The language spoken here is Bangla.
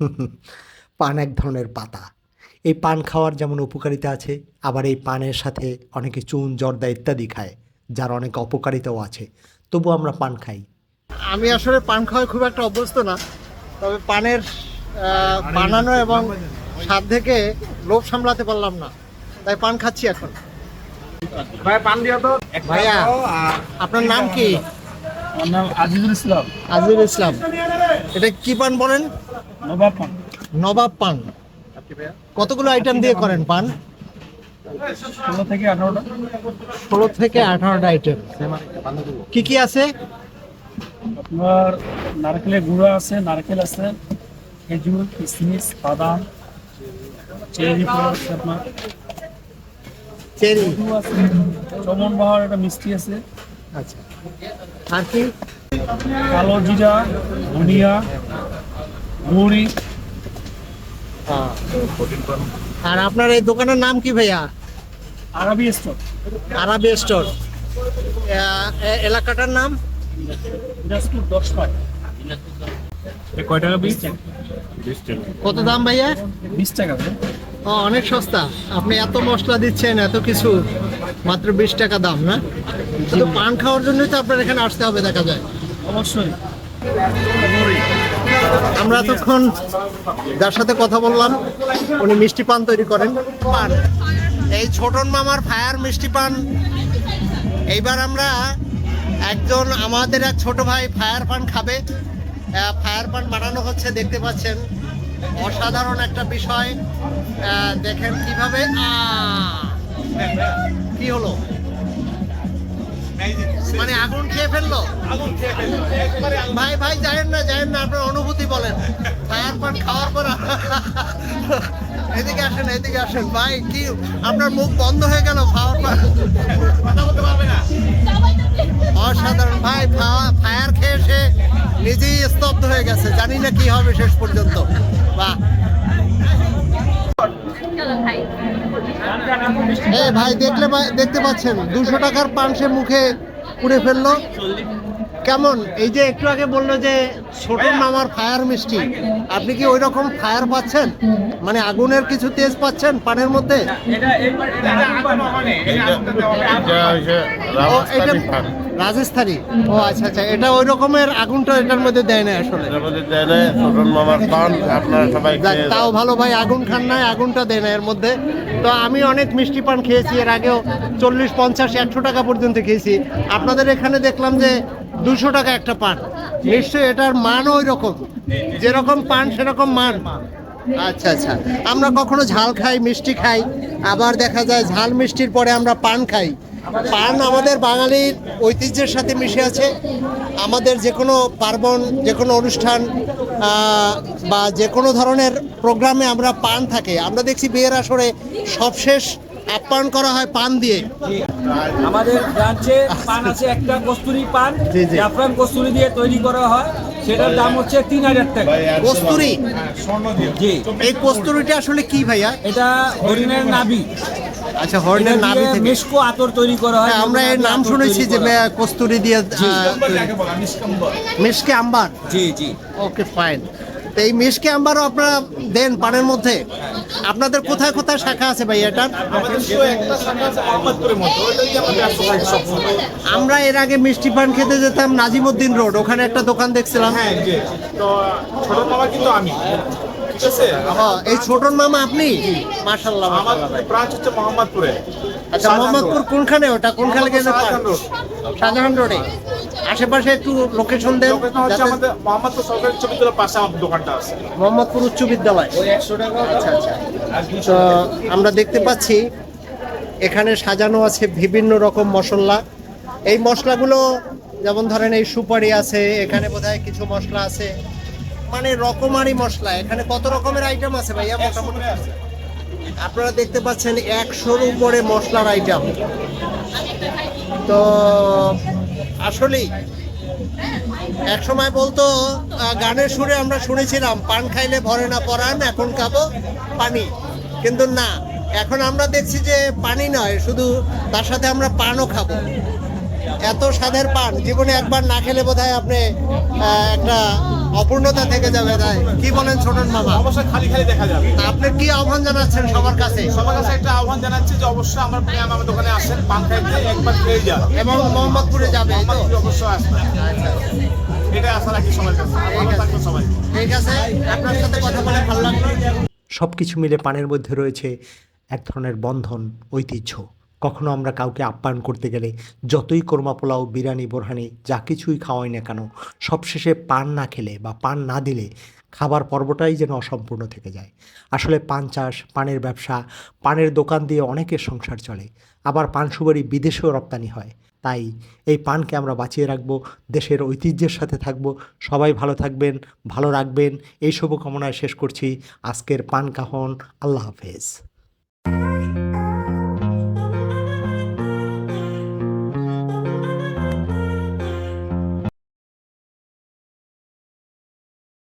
পান এক ধরনের পাতা। এই পান খাওয়ার যেমন উপকারিতা আছে আবার এই পানের সাথে অনেকে চুন জর্দা ইত্যাদি খায় যার অনেক অপকারিতাও আছে। তবু আমরা পান খাই। আমি আসলে পান খাওয়ায় খুব একটা অভ্যস্ত না তবে পানের বানানো এবং স্বাদ থেকে লোভ সামলাতে পারলাম না তাই পান খাচ্ছি এখন। ভাই পান দিও তো। ভাইয়া আপনার নাম কি? আমার নাম আজিজুল ইসলাম। আজিজুল ইসলাম। এটা কি পান বলেন? নবাব পান নবাব পান। কতগুলো আইটেম দিয়ে করেন পান? ষোলো থেকে আঠারোটা। ষোলো থেকে আঠারোটা আইটেম কি কি আছে? আপনার নারকেলের গুঁড়ো আছে নারকেল আছে খেজুর কিশমিশ বাদাম চেরি আছে আপনার। চেরি। আছে চমন বাহার একটা মিষ্টি আছে। আচ্ছা। আর কি? কালো জিরা ধনিয়া মুড়ি। আর আপনার এই দোকানের নাম কি ভাইয়া? আরবি স্টক আরাবি স্টোর। এলাকাটার নাম? দিনাজপুর দশ পাই। কয় টাকা বিশ কত দাম ভাইয়া? বিশ টাকা ও অনেক সস্তা। আপনি এত মশলা দিচ্ছেন এত কিছু। মাত্র বিশ টাকা দাম না? শুধু পান খাওয়ার জন্যই তো আপনার এখানে আসতে হবে দেখা যায়। অবশ্যই। আমরা এতক্ষণ যার সাথে কথা বললাম, উনি মিষ্টি পান তৈরি করেন। পান এই ছোটন মামার ফায়ার মিষ্টি পান। এইবার আমরা একজন আমাদের এক ছোট ভাই ফায়ার পান খাবে। ফায়ার পান বানানো হচ্ছে, দেখতে পাচ্ছেন। অসাধারণ একটা বিষয়। দেখেন কীভাবে! কি হলো? মানে আগুন খেয়ে ফেলল? ভাই ভাই যায়েন না যায়েন না আপনার অনুভূতি বলেন। ফায়ার পান খাওয়ার পর এদিকে আসেন এদিকে আসেন। ভাই কি আপনার মুখ বন্ধ হয়ে গেল ফায়ার পান অসাধারণ। ভাই ফায়ার খেয়ে সে নিজেই স্তব্ধ হয়ে গেছে। জানি না কি হবে শেষ পর্যন্ত। বাহ। ভাই দেখলে দেখতে পাচ্ছেন। দুশো টাকার পানসে মুখে পুড়ে ফেলল। কেমন? এই যে একটু আগে বলল যে ছোট মামার ফায়ার মিষ্টি আপনি কি ওই রকম ফায়ার পাচ্ছেন? মানে আগুনের কিছু তেজ পাচ্ছেন পানের মধ্যে? ও এটা রাজস্থানি? ও আচ্ছা আচ্ছা এটা ওই রকমের আগুনটা এটার মধ্যে দেয় না আসলে। তাও ভালো ভাই আগুন খান নাই আগুনটা দেয় না এর মধ্যে। তো আমি অনেক মিষ্টি পান খেয়েছি এর আগেও চল্লিশ পঞ্চাশ একশো টাকা পর্যন্ত খেয়েছি। আপনাদের এখানে দেখলাম যে দুশো টাকা একটা পান। নিশ্চয়ই এটার মান ওই রকম যেরকম পান, সেরকম মান। আচ্ছা আচ্ছা। আমরা কখনো ঝাল খাই, মিষ্টি খাই। আবার দেখা যায় ঝাল মিষ্টির পরে আমরা পান খাই। পান আমাদের বাঙালির ঐতিহ্যের সাথে মিশে আছে। আমাদের যে কোনো পার্বণ, যে কোনো অনুষ্ঠান বা যে কোনো ধরনের প্রোগ্রামে আমরা পান থাকে। আমরা দেখছি বিয়ের আসরে সবশেষ আপ্যায়ন করা হয় পান দিয়ে। আমাদের ব্রাঞ্চে পান আছে একটা কস্তুরি পান। জাফরান কস্তুরি দিয়ে তৈরি করা হয়। সেটার দাম হচ্ছে তিন হাজার টাকা। কস্তুরি? জি। এই কস্তুরিটা আসলে কি ভাইয়া? এটা হরিণের নাবি আচ্ছা হরিণের নাভি দিয়ে থেকে। মেশকো আতর তৈরি করা হয় হ্যাঁ, আমরা এর নাম শুনেছি যে হয়। কস্তুরি দিয়ে মিসকে আম্বার। জি জি। Okay fine. তো এই মিসকে আম্বারও আপনারা দেন পানের মধ্যে? আপনাদের কোথায় কোথায় শাখা আছে ভাই এটার আমরা এর আগে মিষ্টি পান খেতে যেতাম নাজিমুদ্দিন রোড ওখানে একটা দোকান দেখছিলাম। তো ছোট মামা কিন্তু আমি। হ্যাঁ, এই ছোটন মামা আপনি? মাশাল্লাহ আমার ব্রাঞ্চ হচ্ছে মোহাম্মদপুরে। আচ্ছা মোহাম্মদপুর কোনখানে? ওটা কোনখানে গেলে? শাহজাহান রোড। আশেপাশে একটু লোকেশন দেন আমাদের মোহাম্মদপুর সরকারি উচ্চ বিদ্যালয়ের পাশে আমার দোকানটা আছে। মোহাম্মদপুর উচ্চ বিদ্যালয়। আচ্ছা আচ্ছা। তো আমরা দেখতে পাচ্ছি এখানে সাজানো আছে বিভিন্ন রকম মশলা। এই মশলাগুলো যেমন ধরেন এই সুপারি আছে এখানে বোধহয় কিছু মশলা আছে। মানে রকমারি মশলা। এখানে কত রকমের আইটেম আছে ভাইয়া? মোটামুটি আপনারা দেখতে পাচ্ছেন একশোর উপরে মশলার আইটেম তো, আসলেই এক সময় বলতো গানের সুরে আমরা শুনেছিলাম, পান খাইলে ভরে না পরান এখন খাব পানি। কিন্তু না, এখন আমরা দেখছি যে পানি নয়, শুধু তার সাথে আমরা পানও খাব। এত স্বাদের পান জীবনে একবার না খেলে বোধহয় আপনি আহ, একটা অপূর্ণতা থেকে যাবে তাই। কি বলেন ছোটন মামা? অবশ্যই খালি খালি দেখা যাবে। আপনি কি আহ্বান জানাচ্ছেন সবার কাছে? সবার কাছে একটা আহ্বান জানাচ্ছি যে অবশ্যই আমার প্রিয় আমার দোকানে আসেন পান খাইতে একবার খেয়ে যান। এবং মোহাম্মদপুরে যাবে? অবশ্যই আসবেন। এটা আশা রাখি সবার কাছে। সবাই। ঠিক আছে আপনার সাথে কথা বলে ভালো লাগল। সব কিছু মিলে পানের মধ্যে রয়েছে এক ধরনের বন্ধন ঐতিহ্য। কখনো আমরা কাউকে আপ্যায়ন করতে গেলে যতই কোরমা পোলাও, বিরিয়ানি, বোরহানি, যা কিছুই খাওয়াই না কেন, সবশেষে পান না খেলে বা পান না দিলে খাবার পর্বটাই যেন অসম্পূর্ণ থেকে যায়। আসলে পান চাষ, পানের ব্যবসা, পানের দোকান দিয়ে অনেকের সংসার চলে, আবার পান সুপারি বিদেশেও রপ্তানি হয়। তাই এই পানকে আমরা বাঁচিয়ে রাখব, দেশের ঐতিহ্যের সাথে থাকব। সবাই ভালো থাকবেন, ভালো রাখবেন, এই শুভকামনায় শেষ করছি। আজকের পান কাহন, আল্লাহ হাফেজ।